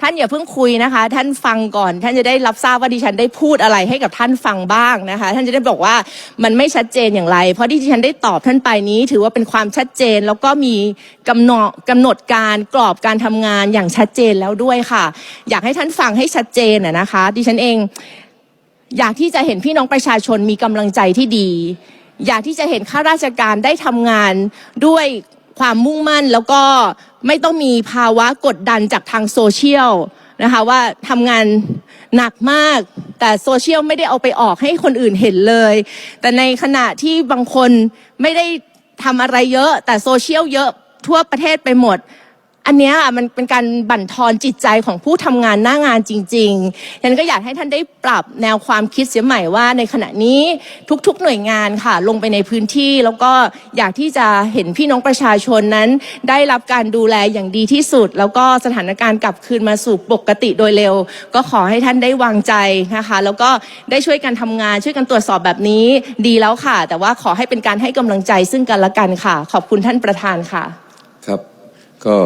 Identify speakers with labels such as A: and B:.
A: ท่านอย่าเพิ่งคุยนะคะ ท่านฟังก่อน ท่านจะได้รับทราบว่าดิฉันได้พูดอะไรให้กับท่านฟังบ้างนะคะ ท่านจะได้บอกว่ามันไม่ชัดเจนอย่างไร เพราะที่ดิฉันได้ตอบท่านไปนี้ ถือว่าเป็นความชัดเจนแล้วก็มีกำหนดกำหนดการกรอบการทำงานอย่างชัดเจนแล้วด้วยค่ะ อยากให้ท่านฟังให้ชัดเจนนะนะคะ ดิฉันเอง อยากที่จะเห็นพี่น้องประชาชนมีกำลังใจที่ดี อยากที่จะเห็นข้าราชการได้ทำงานด้วย ความมุ่งมั่นแล้วก็ไม่ต้องมีภาวะกดดันจากทางโซเชียลนะคะว่าทำงานหนักมาก แต่โซเชียลไม่ได้เอาไปออกให้คนอื่นเห็นเลย แต่ในขณะที่บางคนไม่ได้ทำอะไรเยอะ แต่โซเชียลเยอะทั่วประเทศไปหมด อันนี้มันเป็นการบั่นทอนจิตใจของผู้ทำงานหน้างานจริงๆฉันก็อยากให้ท่านได้ปรับแนวความคิดเสียใหม่ว่า ในขณะนี้ทุกๆหน่วยงานค่ะลงไปในพื้นที่ แล้วก็อยากที่จะเห็นพี่น้องประชาชนนั้น ได้รับการดูแลอย่างดีที่สุด แล้วก็สถานการณ์กลับคืนมาสู่ปกติโดยเร็ว ก็ขอให้ท่านได้วางใจนะคะ แล้วก็ได้ช่วยกันทำงานช่วยกันตรวจสอบแบบนี้ดีแล้วค่ะ แต่ว่าขอให้เป็นการให้กำลังใจซึ่งกันและกันค่ะ ขอบคุณท่านประธานค่ะ
B: ครับก็